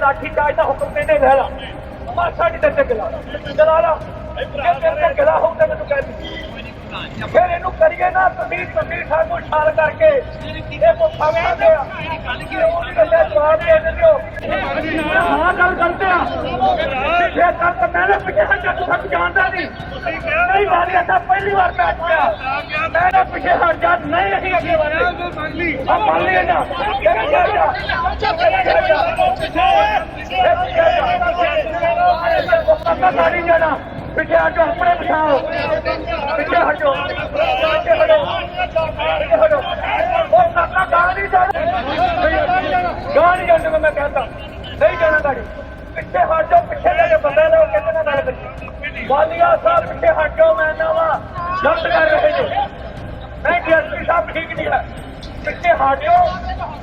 ਲਾਠੀ charge ਦਾ ਹੁਕਮ ਦੇਣੇ ਰਹਿ ਲਾ। ਮਾਸਾ ਨਹੀਂ ਤੇ ਗਲਾ ਚਲਾ ਲਾ। ਇਹ ਤੇਰੇ ਤੇ ਗਲਾ ਹੋਊ ਤੇ ਮੈਨੂੰ ਕਹਿ ਦੀ। ਫਿਰ ਇਹਨੂੰ ਕਰੀਏ ਨਾ ਤੁਸੀਂ ਤੁਸੀਂ ਸਾਨੂੰ ਛਾਲ ਕਰਕੇ। ਇਹ ਪੁੱਛਾ ਵੇਂਦੇ ਆ ਉਹ ਨਹੀਂ ਗੱਲਾਂ ਜਵਾਬ ਦੇ ਦਿੰਦੇ ਹੋ ਹਾਂ ਗੱਲ ਕਰਦੇ ਆ। ਫਿਰ ਤੱਕ ਮੈਂ ਨਾ ਪਿੱਛੇ ਹਟ ਜਾ ਤੂੰ ਜਾਣਦਾ ਨਹੀਂ। ਨਹੀਂ ਵਾਰੀ ਤਾਂ ਪਹਿਲੀ ਵਾਰ ਬੈਠ ਗਿਆ ਮੈਂ ਨਾ ਪਿੱਛੇ ਹਟ ਜਾ ਨਹੀਂ ਅਸੀਂ ਅੱਗੇ ਵਧੇ ਆ ਮੰਨ ਲਿਆ ਜਾ ਕਿਹੜਾ ਜਾ ਜਾ ਕਿਹੜਾ ਜਾ ਜਾ ਗਾੜੀ ਜਾਣਾ ਪਿੱਛੇ ਹਟੋ ਆਪਣੇ ਪਛਾਓ ਪਿੱਛੇ ਹਟੋ ਪਿੱਛੇ ਹਟੋ ਪਿੱਛੇ ਹਟੋ ਉਹ ਕਾਕਾ ਗਾੜੀ ਜਾਣਾ ਗਾੜੀ ਜਾਣਾ ਮੈਂ ਕਹਿੰਦਾ ਨਹੀਂ ਜਾਣਾ ਗਾੜੀ ਪਿੱਛੇ ਹਟੋ ਪਿੱਛੇ ਲੈ ਕੇ ਵਾਲੀਆ ਸਾਹਿਬ ਵਿਖੇ ਹੱਟੋ ਮੈਂ ਨਾ ਵਾ ਗਲਤ ਕਰ ਰਹੇ ਜੋ ਨਹੀਂ ਡੀਐਸਪੀ ਸਾਹਿਬ ਠੀਕ ਨਹੀਂ ਹੈ ਪਿੱਛੇ ਹਟੋ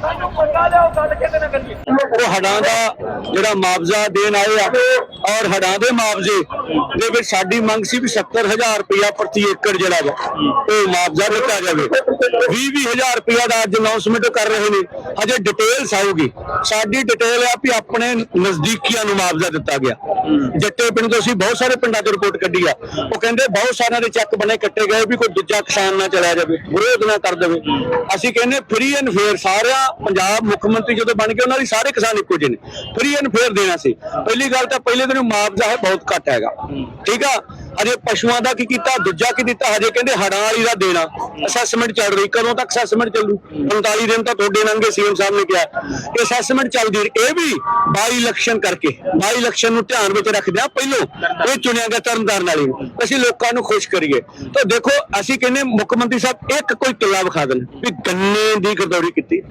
ਸਾਨੂੰ ਪਤਾ ਲਿਓ ਗੱਲ ਕਿਤੇ ਨਾ ਕਰੀਏ। ਉਹ ਹੜਾਂ ਦਾ ਜਿਹੜਾ ਮੁਆਵਜ਼ਾ ਦੇਣ ਆਏ ਆ, ਔਰ ਹੜਾਂ ਦੇ ਮੁਆਵਜ਼ੇ ਦੇ ਵਿੱਚ ਸਾਡੀ ਮੰਗ ਸੀ ਵੀ 70000 ਰੁਪਇਆ ਪ੍ਰਤੀ ਏਕੜ ਜਿਹੜਾ ਵਾ, ਉਹ ਮੁਆਵਜ਼ਾ ਦਿੱਤਾ ਜਾਵੇ। 20-20000 ਰੁਪਇਆ ਦਾ ਅੱਜ ਅਨਾਉਂਸਮੈਂਟ ਕਰ ਰਹੇ ਨੇ। ਹਜੇ ਡਿਟੇਲਸ ਆਊਗੀ। ਸਾਡੀ ਡਿਟੇਲ ਆ ਵੀ ਆਪਣੇ ਨਜ਼ਦੀਕੀਆਂ ਨੂੰ ਮੁਆਵਜ਼ਾ ਦਿੱਤਾ ਗਿਆ। ਜੱਟੇ ਪਿੰਡ ਤੋਂ ਅਸੀਂ ਬਹੁਤ ਸਾਰੇ ਪਿੰਡਾਂ ਤੋਂ ਰਿਪੋਰਟ ਕੱਢੀ ਆ। ਉਹ ਕਹਿੰਦੇ ਬਹੁਤ ਸਾਰਿਆਂ ਦੇ ਚੱਕ ਬਣੇ ਕੱਟੇ ਗਏ ਵੀ ਕੋਈ ਦੂਜਾ ਕਿਸਾਨ ਨਾ ਚਲਾ ਜਾਵੇ, ਵਿਰੋਧ ਨਾ ਕਰ ਦੇਵੇ। ਅਸੀਂ ਕਹਿੰਦੇ ਫ੍ਰੀ ਐਂਡ ਫੇਅਰ ਸਾਰਿਆਂ, ਪੰਜਾਬ ਮੁੱਖ ਮੰਤਰੀ ਜਦੋਂ ਬਣ ਗਏ ਉਹਨਾਂ ਦੀ ਸਾਰੇ ਕਿਸਾਨ ਇੱਕੋ ਜਿਹੇ ਨੇ। ਫ੍ਰੀ ਐਂਡ ਫੇਅਰ ਦੇਣਾ ਸੀ। ਪਹਿਲੀ ਗੱਲ ਤਾਂ ਪਹਿਲੇ ਦਿਨ ਮੁਆਵਜ਼ਾ ਹੈ ਬਹੁਤ ਘੱਟ ਹੈਗਾ। ਠੀਕ ਆ? ਅਜੇ ਪਸ਼ੂਆਂ ਦਾ ਕੀ ਕੀਤਾ, ਦੂਜਾ ਕੀ ਦਿੱਤਾ, ਹਜੇ ਕਹਿੰਦੇ ਹੜਾਂ ਵਾਲੀ ਦਾ ਦੇਣਾ। ਅਸੈਸਮੈਂਟ ਚੱਲ ਰਹੀ, ਕਦੋਂ ਤੱਕ ਅਸੈਸਮੈਂਟ ਚੱਲੂ? 45 ਦਿਨ ਤਾਂ ਤੁਹਾਡੇ ਲੰਘੇ, ਸੀਐਮ ਸਾਹਿਬ ਨੇ ਕਿਹਾ। ਇਹ ਅਸੈਸਮੈਂਟ ਚੱਲਦੀ ਇਹ ਵੀ ਬਾਈ ਇਲੈਕਸ਼ਨ ਕਰਕੇ, ਬਾਈ ਇਲੈਕਸ਼ਨ ਨੂੰ ਧਿਆਨ ਵਿੱਚ ਰੱਖਦੇ ਆ ਪਹਿਲੋਂ ਇਹ ਚੁਣਿਆ ਗਿਆ ਤਰਨਤਾਰਨ ਵਾਲੀ ਨੂੰ। ਅਸੀਂ ਲੋਕਾਂ ਨੂੰ ਖੁਸ਼ ਕਰੀਏ। ਤਾਂ ਦੇਖੋ, ਅਸੀਂ ਕਹਿੰਦੇ ਮੁੱਖ ਮੰਤਰੀ ਸਾਹਿਬ, ਇੱਕ ਕੋਈ ਕਿੱਲਾ ਵਿਖਾ ਦੇਣ, ਵੀ ਗੰਨੇ ਦੀ ਗਰਦੌਰੀ ਕੀਤੀ।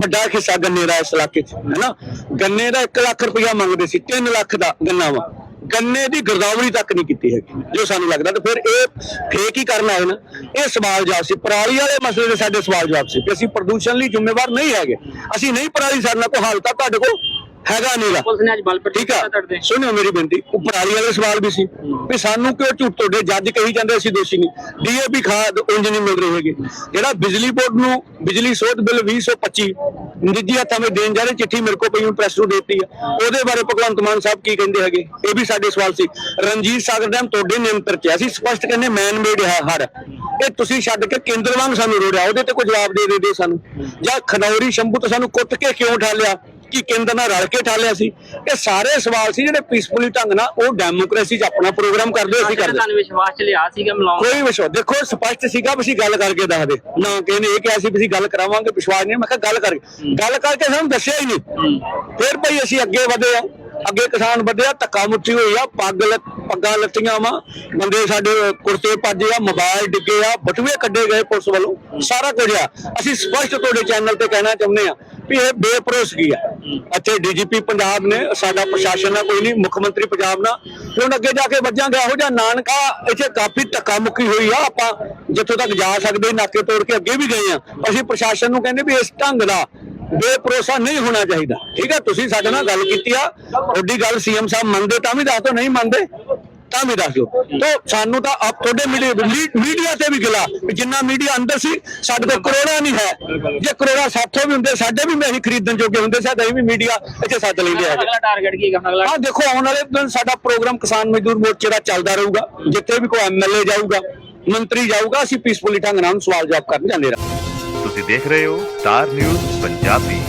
ਵੱਡਾ ਹਿੱਸਾ ਗੰਨੇ ਦਾ ਇਸ ਇਲਾਕੇ 'ਚ, ਹੈਨਾ? ਗੰਨੇ ਦਾ 1 ਲੱਖ ਰੁਪਇਆ ਮੰਗਦੇ ਸੀ 3 ਲੱਖ ਦਾ ਗੰਨਾ ਵਾ। ਗੰਨੇ ਦੀ ਗਰਦਾਵਰੀ ਤੱਕ ਨਹੀਂ ਕੀਤੀ ਹੈਗੀ ਜੋ ਸਾਨੂੰ ਲੱਗਦਾ ਤੇ ਫਿਰ ਇਹ ਫੇਕ ਹੀ ਕਰਨ ਆਏ ਨਾ ਇਹ ਸਵਾਲ ਜਵਾਬ ਸੀ। ਪਰਾਲੀ ਵਾਲੇ ਮਸਲੇ ਦੇ ਸਾਡੇ ਸਵਾਲ ਜਵਾਬ ਸੀ ਕਿ ਅਸੀਂ ਪ੍ਰਦੂਸ਼ਣ ਲਈ ਜ਼ਿੰਮੇਵਾਰ ਨਹੀਂ ਹੈਗੇ। ਅਸੀਂ ਨਹੀਂ ਪਰਾਲੀ ਸਾਡਾ ਕੋਈ ਹਾਲ ਤਾਂ ਤੁਹਾਡੇ ਕੋਲ ਹੈਗਾ ਨਹੀਂਗਾ ਪੁਲਿਸ ਨੇ ਅੱਜ ਬਲ ਪ੍ਰਤੀ ਠੀਕ ਆ। ਸੁਣਿਓ ਮੇਰੀ ਬੇਨਤੀ ਉਹ ਪਰਾਲੀ ਵਾਲੇ ਸਵਾਲ ਵੀ ਸੀ ਵੀ ਸਾਨੂੰ ਕਿਉਂ ਝੂਠ ਤੁਹਾਡੇ ਜੱਜ ਕਹੀ ਜਾਂਦੇ ਅਸੀਂ ਦੋਸ਼ੀ ਨਹੀਂ? ਡੀਏਪੀ ਖਾਦ ਉਂਝ ਨਹੀਂ ਮਿਲ ਰਹੀ ਹੈਗੀ। ਜਿਹੜਾ ਬਿਜਲੀ ਬੋਰਡ ਨੂੰ ਬਿਜਲੀ ਸੋਧ ਬਿੱਲ 2025 ਨਿੱਜੀ ਹੱਥਾਂ ਵਿੱਚ ਦੇਣ ਜਾ ਰਹੇ, ਚਿੱਠੀ ਮੇਰੇ ਕੋਲ ਪਈ ਹੁਣ ਪ੍ਰੈਸ ਨੂੰ ਦੇਤੀ ਆ। ਉਹਦੇ ਬਾਰੇ ਭਗਵੰਤ ਮਾਨ ਸਾਹਿਬ ਕੀ ਕਹਿੰਦੇ ਹੈਗੇ? ਇਹ ਵੀ ਸਾਡੇ ਸਵਾਲ ਸੀ। ਰਣਜੀਤ ਸਾਗਰ ਡੈਮ ਤੁਹਾਡੇ ਨਿਯੰਤਰਣ ਚ ਅਸੀਂ ਸਪਸ਼ਟ ਕਹਿੰਦੇ ਮੈਨ ਮੇਡ ਹੈ ਹੜ ਇਹ ਤੁਸੀਂ ਛੱਡ ਕੇ ਕੇਂਦਰ ਵਾਂਗ ਸਾਨੂੰ ਰੋੜਿਆ, ਉਹਦੇ ਤੇ ਕੋਈ ਜਵਾਬ ਦੇ ਦੇ ਦਿਓ ਸਾਨੂੰ। ਜਾਂ ਖਨੌਰੀ ਸ਼ੰਭੂ ਤੋਂ ਸਾਨੂੰ ਕੁੱਟ ਕੇ ਕਿਉਂ ਠਾਲਿਆ? ਕਿ ਕੇਂਦਰ ਨਾਲ ਰਲ ਕੇ ਠਾਲਿਆ ਸੀ। ਇਹ ਸਾਰੇ ਸਵਾਲ ਸੀ ਜਿਹੜੇ ਪੀਸਫੁਲੀ ਢੰਗ ਨਾਲ ਉਹ ਡੈਮੋਕ੍ਰੇਸੀ 'ਚ ਆਪਣਾ ਪ੍ਰੋਗਰਾਮ ਕਰਦੇ ਅਸੀਂ ਕਰਦੇ। ਤੁਹਾਨੂੰ ਵਿਸ਼ਵਾਸ ਚ ਲਿਆ ਸੀਗਾ ਮਿਲਾਉਣ ਕੋਈ ਵਿਸ਼ਵਾਸ ਦੇਖੋ ਸਪਸ਼ਟ ਸੀਗਾ ਵੀ ਅਸੀਂ ਗੱਲ ਕਰਕੇ ਦੱਸਦੇ ਨਾ ਕਹਿੰਦੇ ਇਹ ਕਿਹਾ ਸੀ ਵੀ ਅਸੀਂ ਗੱਲ ਕਰਾਵਾਂਗੇ ਵਿਸ਼ਵਾਸ ਨਹੀਂ। ਮੈਂ ਕਿਹਾ ਗੱਲ ਕਰਕੇ। ਗੱਲ ਕਰਕੇ ਸਾਨੂੰ ਦੱਸਿਆ ਹੀ ਨਹੀਂ। ਫਿਰ ਭਈ ਅਸੀਂ ਅੱਗੇ ਵਧੇ ਆ ਅੱਗੇ ਕਿਸਾਨ ਵਧਿਆ ਧੱਕਾ ਮੁੱਠੀ ਹੋਈ ਆ ਪੱਗ ਪੱਗਾਂ ਲੱਤੀਆਂ ਵਾ। ਬੰਦੇ ਸਾਡੇ ਕੁਰਤੇ ਪਾਜੇ ਆ ਮੋਬਾਈਲ ਡਿੱਗੇ ਆ ਬਟੂਏ ਕੱਢੇ ਗਏ ਪੁਲਿਸ ਵੱਲੋਂ। ਸਾਰਾ ਕੁਝ ਆ। ਅਸੀਂ ਸਪਸ਼ਟ ਤੁਹਾਡੇ ਚੈਨਲ ਤੇ ਕਹਿਣਾ ਚਾਹੁੰਦੇ ਆ ਵੀ ਇਹ ਬੇਪਰੋਸਗੀ ਆ। ਇੱਥੇ ਡੀਜੀਪੀ ਪੰਜਾਬ ਨੇ, ਸਾਡਾ ਪ੍ਰਸ਼ਾਸਨ ਆ ਕੋਈ ਨਹੀਂ, ਮੁੱਖ ਮੰਤਰੀ ਪੰਜਾਬ ਨਾਲ। ਹੁਣ ਅੱਗੇ ਜਾ ਕੇ ਵੱਜਾਂਗੇ, ਇਹੋ ਜਿਹਾ ਨਾਨਕਾ, ਇੱਥੇ ਕਾਫੀ ਧੱਕਾ ਮੁੱਕੀ ਹੋਈ ਆ, ਆਪਾਂ ਜਿੱਥੋਂ ਤੱਕ ਜਾ ਸਕਦੇ, ਨਾਕੇ ਤੋੜ ਕੇ ਅੱਗੇ ਵੀ ਗਏ ਆ। ਅਸੀਂ ਪ੍ਰਸ਼ਾਸਨ ਨੂੰ ਕਹਿੰਦੇ ਵੀ ਇਸ ਢੰਗ ਦਾ ਬੇਪਰੋਸਾ ਨਹੀਂ ਹੋਣਾ ਚਾਹੀਦਾ। ਠੀਕ ਆ, ਤੁਸੀਂ ਸਾਡੇ ਨਾਲ ਗੱਲ ਕੀਤੀ ਆ, ਤੁਹਾਡੀ ਗੱਲ ਸੀਐਮ ਸਾਹਿਬ ਮੰਨਦੇ ਤਾਂ ਵੀ ਦੱਸ ਦਿਓ, ਨਹੀਂ ਮੰਨਦੇ ਤਾਂ ਵੀ ਦੱਸ ਦਿਓ ਤੋ ਸਾਨੂੰ ਤਾਂ ਆਪ ਤੁਹਾਡੇ ਮੀਡੀਆ ਤੇ ਵੀ ਗਿਲਾ ਜਿੰਨਾ ਮੀਡੀਆ ਅੰਦਰ ਸੀ ਸਾਡੇ ਕੋਲ ਕਰੋੜਾ ਨਹੀਂ ਹੈ। ਜੇ ਕਰੋੜਾ ਸਾਥੋਂ ਵੀ ਹੁੰਦੇ ਸਾਡੇ ਵੀ ਅਸੀਂ ਖਰੀਦਣ ਜੋਗੇ ਹੁੰਦੇ ਸੀ ਅਸੀਂ ਵੀ ਮੀਡੀਆ ਇੱਥੇ ਸੱਦ ਲੈਂਦੇ ਹੈਗੇ। ਅਗਲਾ ਟਾਰਗੇਟ ਕੀ ਹੈਗਾ? ਅਗਲਾ ਹਾਂ ਦੇਖੋ ਆਉਣ ਵਾਲੇ ਦਿਨ ਸਾਡਾ ਪ੍ਰੋਗਰਾਮ ਕਿਸਾਨ ਮਜ਼ਦੂਰ ਮੋਰਚੇ ਦਾ ਚੱਲਦਾ ਰਹੂਗਾ। ਜਿੱਥੇ ਵੀ ਕੋਈ ਐਮਐਲਏ ਜਾਊਗਾ ਮੰਤਰੀ ਜਾਊਗਾ ਅਸੀਂ ਪੀਸਫੁਲੀ ਢੰਗ ਨਾਲ ਸਵਾਲ ਜਵਾਬ ਕਰਨ ਜਾਂਦੇ ਰਹਾਂਗੇ। ਤੁਸੀਂ ਦੇਖ ਰਹੇ ਹੋ ਸਟਾਰ ਨਿਊਜ਼ ਪੰਜਾਬੀ।